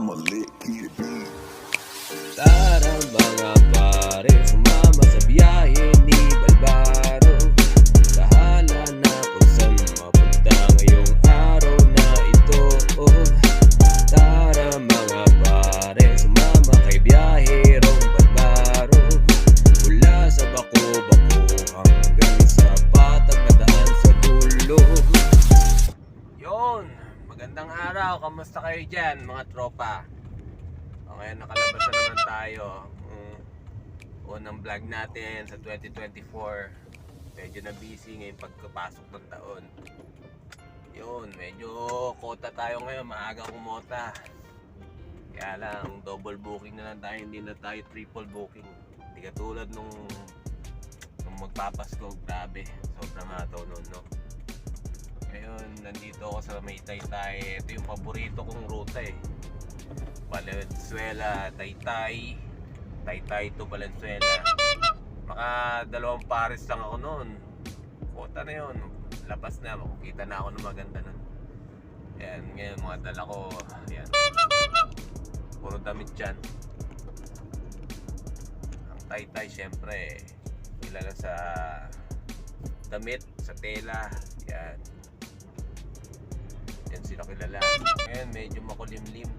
I'm a lit kid. Tara sa biyahe ni Balbaro na kung saan mapunta ngayong araw na ito oh. Tara mga pare, sumama kay biyahero Balbaro sa bako-bako hanggang sa patag na daan sa dulo Yon, magandang araw, kamusta kayo dyan mga tropa? Ngayon nakalabas na naman tayo. Mm, unang vlog natin sa 2024. Medyo na busy ngayon pagkapasok ng taon. Yun, medyo kota tayo ngayon. Maaga kumota. Kaya lang, double booking na lang tayo. Hindi na tayo triple booking. Hindi katulad nung, nung magpapasko. Grabe, sobrang hataw nun, no? Ngayon, nandito ako sa may Taytay. Ito yung paborito kong ruta eh. Valenzuela, Taytay, Taytay to Valenzuela. Maka dalawang pares lang ako noon. Kota na yun. Labas na, makikita na ako ng maganda nun. Ayan, ngayon mga dala ko, ayan. Puro damit dyan. Ang Taytay, syempre, kilala sa damit, sa tela, yan. Yan sila kilala. Ngayon, medyo makulimlim.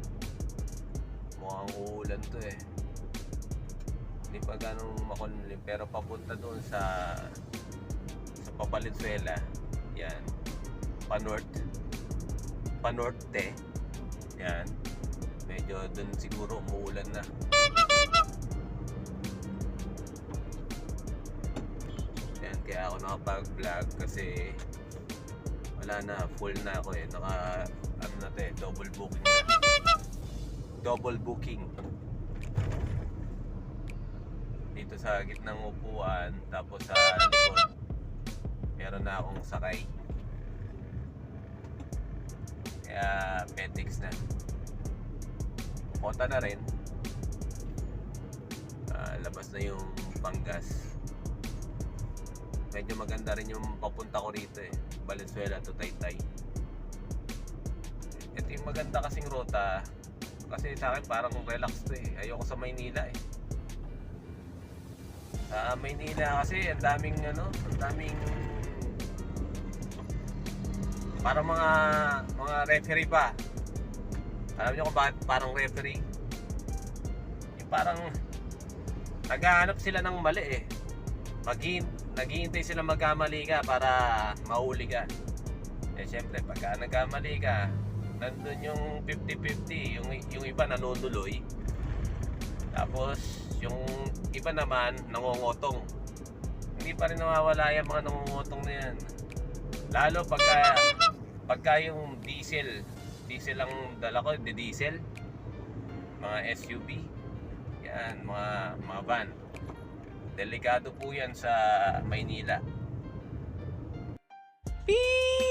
Mukhang uulan to eh. Hindi pa ganong makulimlim pero papunta doon sa sa Papalenzuela. Yan. Panorth. Panorte. Yan. Medyo doon siguro umuulan na. Yan, kaya ako nakapag-vlog kasi wala na, full na ako eh. Naka, ano na to eh, double booking na double booking. Dito sa gitnang upuan tapos sa likod. Meron na akong sakay. Kaya Petix na. Kota na rin. Ah, labas na yung panggas. Medyo maganda rin yung papunta ko rito eh. Valenzuela to Taytay. Ito yung maganda kasing ruta kasi sa akin parang relax to eh. Ayoko sa Maynila eh. Sa Maynila kasi ang daming ano, ang daming parang mga mga referee pa. Alam niyo kung bakit parang referee? Yung parang naghahanap sila ng mali eh. Maghin, naghihintay sila magkamali ka para mahuli ka. Eh syempre pagka nagkamali ka, nandun yung 50-50 yung, yung iba nanunuloy tapos yung iba naman nangongotong hindi pa rin nawawala yung mga nangongotong na yan. Lalo pagka pagka yung diesel. Diesel ang dala ko di diesel. Mga SUV yan mga mga van. Delikado po yan sa Maynila. Beep!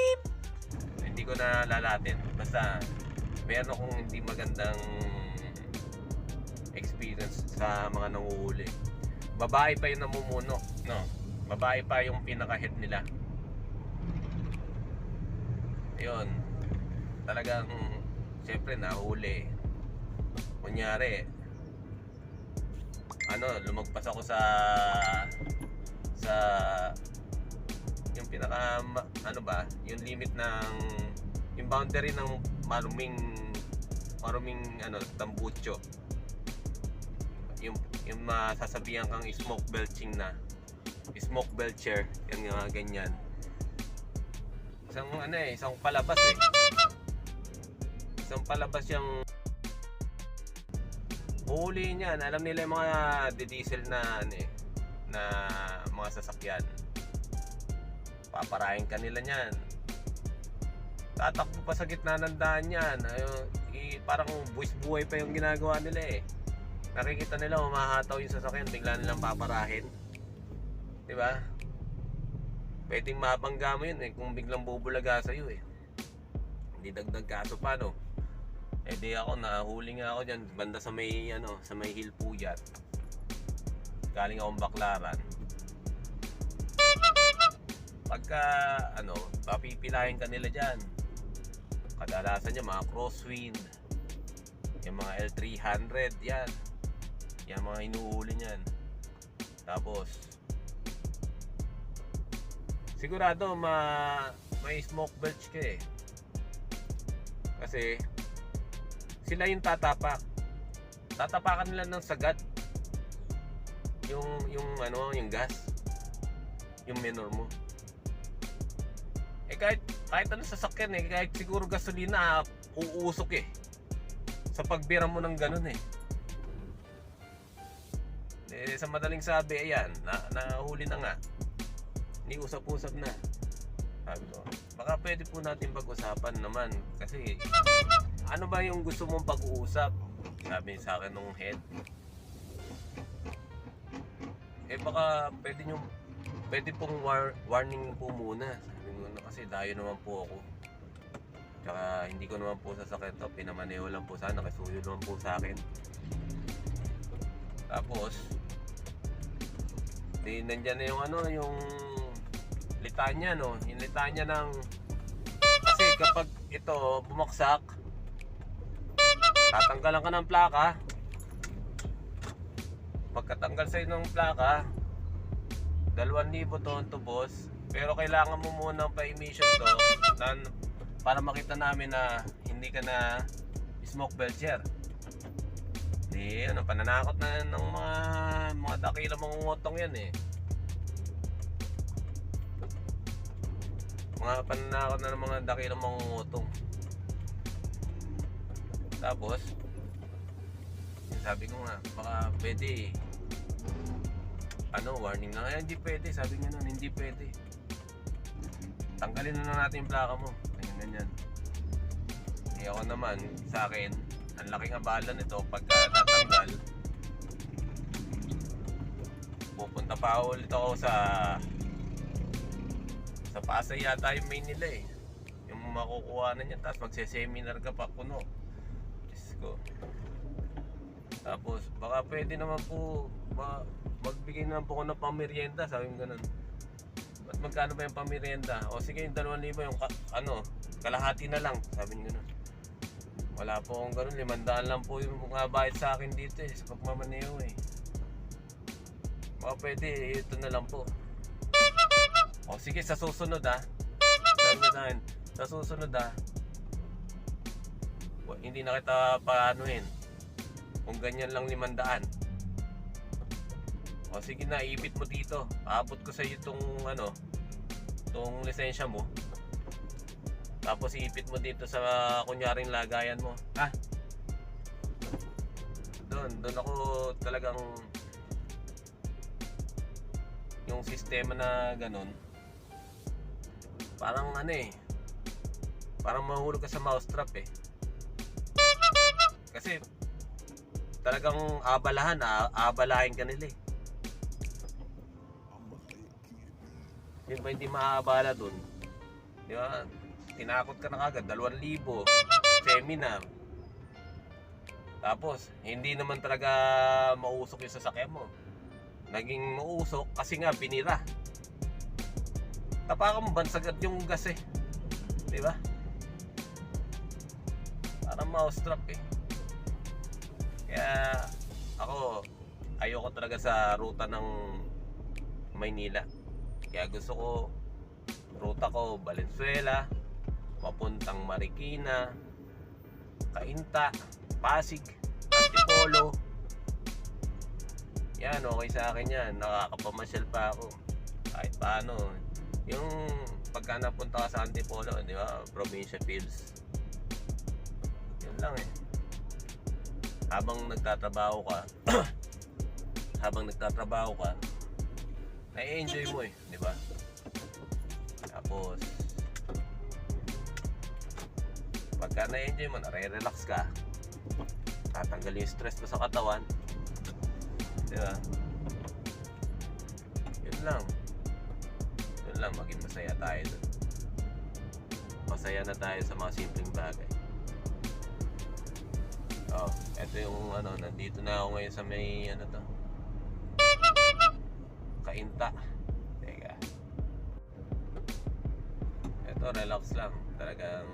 Ko na lalatin. Basta meron akong hindi magandang experience sa mga nanguhuli. Babae pa yung namumuno, no? Babae pa yung pinaka-head nila. Ayun. Talagang siyempre nahuli. Kunyari ano, lumagpas ako sa sa yung pinaka ano ba, yung limit ng yung boundary ng maruming maruming ano tambucho. Yung yung masasabihan kang smoke belching na. Smoke belcher, yung mga ganyan. Isang ano eh, isang palabas eh. Isang palabas yung Huli niyan, alam nila yung mga diesel na ano eh, na mga sasakyan paparahin ka nila niyan. Tatakbo pa sa gitna ng daan yan i, parang buwis buhay pa yung ginagawa nila eh. Nakikita nila humahataw yung sasakyan bigla nilang paparahin. Di ba? Pwedeng mabangga mo yun eh kung biglang bubulaga sa iyo eh. Hindi dagdag kaso pa no? Eh di ako nahuli nga ako dyan banda sa may ano sa may hill puyat. Galing akong baklaran pagka ano, papipilahin ka nila dyan. Kadalasan niya mga crosswind. Yung mga L300, yan. Yan mga inuhuli niyan. Tapos, sigurado ma may smoke belch ka eh. Kasi, sila yung tatapak. Tatapakan nila ng sagat. Yung, yung ano, yung gas. Yung minor mo. Eh kahit, kahit ano sasakyan eh, kahit siguro gasolina, uusok eh. Sa pagbira mo ng ganun eh. Eh, sa madaling sabi, ayan, na, nahuli na nga. Ni usap-usap na. Sabi baka pwede po natin pag-usapan naman. Kasi, ano ba yung gusto mong pag-uusap? Sabi sa akin nung head. Eh baka pwede nyo, pwede pong war, warning po muna. "Ano, kasi dayo naman po ako. Tsaka hindi ko naman po sasakyan to, pinamaneho lang po sana, kasuyo naman po sa akin. Tapos, di nandyan na yung ano, yung litanya, no? Yung litanya ng... Kasi kapag ito bumaksak, tatanggalan ka ng plaka. Pagkatanggal sa'yo ng plaka, 2,000 to to boss. Pero kailangan mo muna pa-emission to na, para makita namin na hindi ka na smoke belcher. Di, ano, pananakot na ng mga mga dakila mangungutong yan eh. Mga pananakot na ng mga dakila mangungutong. Tapos, yung sabi ko nga, baka pwede ano, warning na nga, hindi pwede, sabi niya nun, hindi pwede. Tanggalin na natin yung plaka mo. Ganyan, ganyan. Eh ako naman, sa akin, ang laking abala nito pagka natanggal. Pupunta pa ulit ako sa sa Pasay yata yung main nila eh. Yung makukuha na niya, tapos magse-seminar ka pa kuno. Diyos ko. Tapos, baka pwede naman po ma magbigay naman po ako ng pamerienda, sabi ko ganun. Magkano ba yung pamerienda? O sige, yung 2,000 yung ka, ano, kalahati na lang, sabi niya ganun. Wala po akong ganun, limandaan lang po yung mga bayad sa akin dito eh, sa pagmamaneho eh. Baka pwede, ito na lang po. O sige, sa susunod ah. Sabi niya sa susunod ah. Hindi na kita paanuhin. Kung ganyan lang limandaan. O sige na, ipit mo dito. Aabot ko sa iyo itong ano, itong lisensya mo. Tapos ipit mo dito sa kunyaring lagayan mo. Ha? Doon, doon ako talagang yung sistema na ganun. Parang ano eh. Parang mahulog ka sa mousetrap eh. Kasi talagang abalahan, abalahin ka nila eh. Yun ba hindi maabala dun? Di ba? Tinakot ka na kagad, 2,000, seminar. Tapos, hindi naman talaga mausok yung sasakyan mo. Naging mausok kasi nga binira. Tapakan mo bansagad yung gas eh. Di ba? Parang mousetrap eh. Kaya ako ayoko talaga sa ruta ng Maynila. Kaya gusto ko ruta ko Valenzuela, papuntang Marikina, Cainta, Pasig, Antipolo. Yan, okay sa akin yan. Nakakapamasyal pa ako. Kahit paano. Yung pagka napunta ka sa Antipolo, di ba? Provincia Fields. Yun lang eh. Habang nagtatrabaho ka, habang nagtatrabaho ka, nai-enjoy mo eh, di ba? Tapos, pagka na-enjoy mo, nare-relax ka, tatanggal yung stress mo sa katawan, di ba? Yun lang. Yun lang, maging masaya tayo dun. Masaya na tayo sa mga simpleng bagay. Oh, ito yung ano, nandito na ako ngayon sa may ano to. Kainta. Teka. Ito, relax lang. Talagang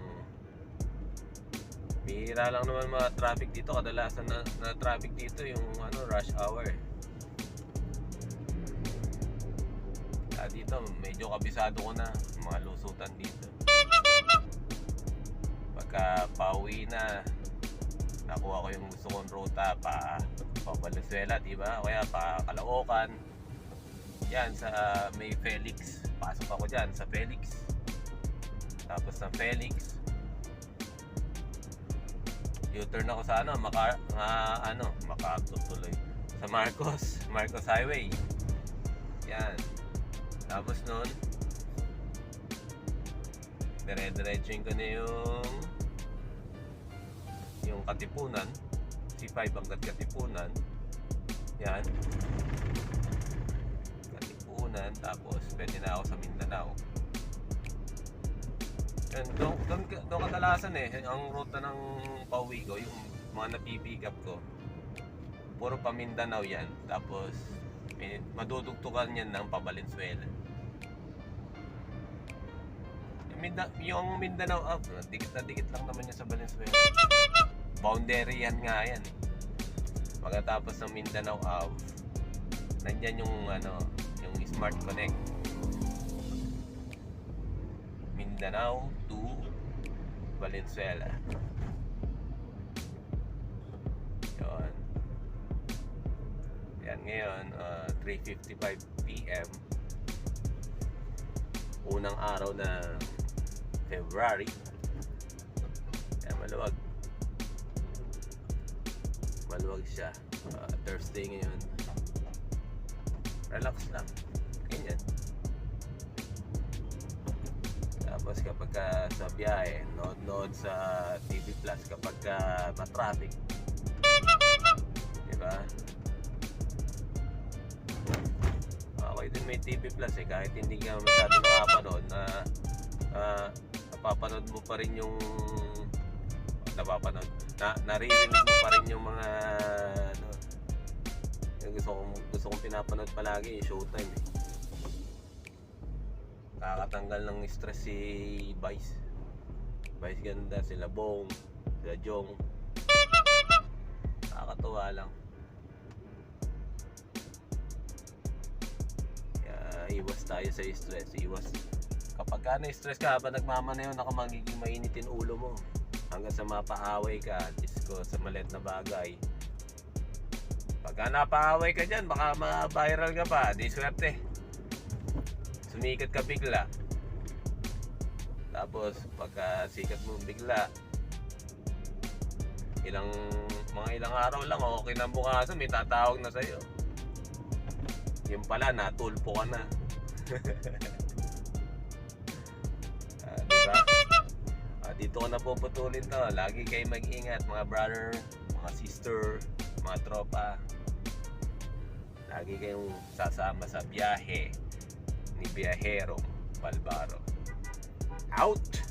Bihira lang naman mga traffic dito. Kadalasan na, na traffic dito yung ano rush hour. Kaya dito, medyo kabisado ko na mga lusutan dito. Pagka pauwi na, nakuha ko yung gusto kong ruta pa pa Valenzuela, di ba? Kaya pa Caloocan. Yan sa may Felix. Pasok ako diyan sa Felix. Tapos ng Felix, U-turn ako sa ano, maka, nga, ano, makatutuloy. Sa Marcos, Marcos Highway. Yan. Tapos nun, dire-diretsuin ko na yung yung Katipunan. C5 hanggat Katipunan. Yan. Katipunan. Tapos, pwede na ako sa Mindanao. Yan, doon, doon, doon kadalasan eh, ang ruta ng pauwi ko, yung mga napipick up ko, puro pa Mindanao yan. Tapos, madudugtukan yan ng pa Valenzuela. Yung, Minda, yung Mindanao up, dikit na dikit lang naman yan sa Valenzuela. Boundary yan nga yan. Pagkatapos ng Mindanao up, nandyan yung ano, yung Smart Connect. Mindanao to Valenzuela. Yun. Yan ngayon, uh, 3.55 p.m. Unang araw ng February. Kaya maluwag. Maluwag siya. Uh, Thursday ngayon. Relax lang. Ganyan. Tapos kapag ka sa biyahe, nood-nood sa TV Plus kapag ka ma-traffic. Diba? Okay din may TV Plus eh, kahit hindi ka masyado nakapanood na ah, napapanood mo pa rin yung napapanood na naririnig mo pa rin yung mga yung gusto kong gusto kong pinapanood palagi yung Showtime eh. Nakakatanggal ng stress si Vice. Vice ganda, sila Bong, sila Jong. Nakakatuwa lang. Kaya iwas tayo sa stress. Iwas. Kapag ka na-stress ka, habang nagmamanayon ako magiging mainitin ulo mo. Hanggang sa mapaaway ka, Diyos ko, sa maliit na bagay. Pagka napaaway ka dyan, baka ma-viral ka pa. Di swerte sumikat ka bigla. Tapos pagka sikat mo bigla, ilang mga ilang araw lang okay na bukasan may tatawag na sa'yo. Yung pala natulpo ka na. Ah, diba? Ah, dito ko na puputulin to. Lagi kayo mag-ingat mga brother, mga sister, mga tropa. Lagi kayong sasama sa biyahe ni Biyahero Balbaro. Out!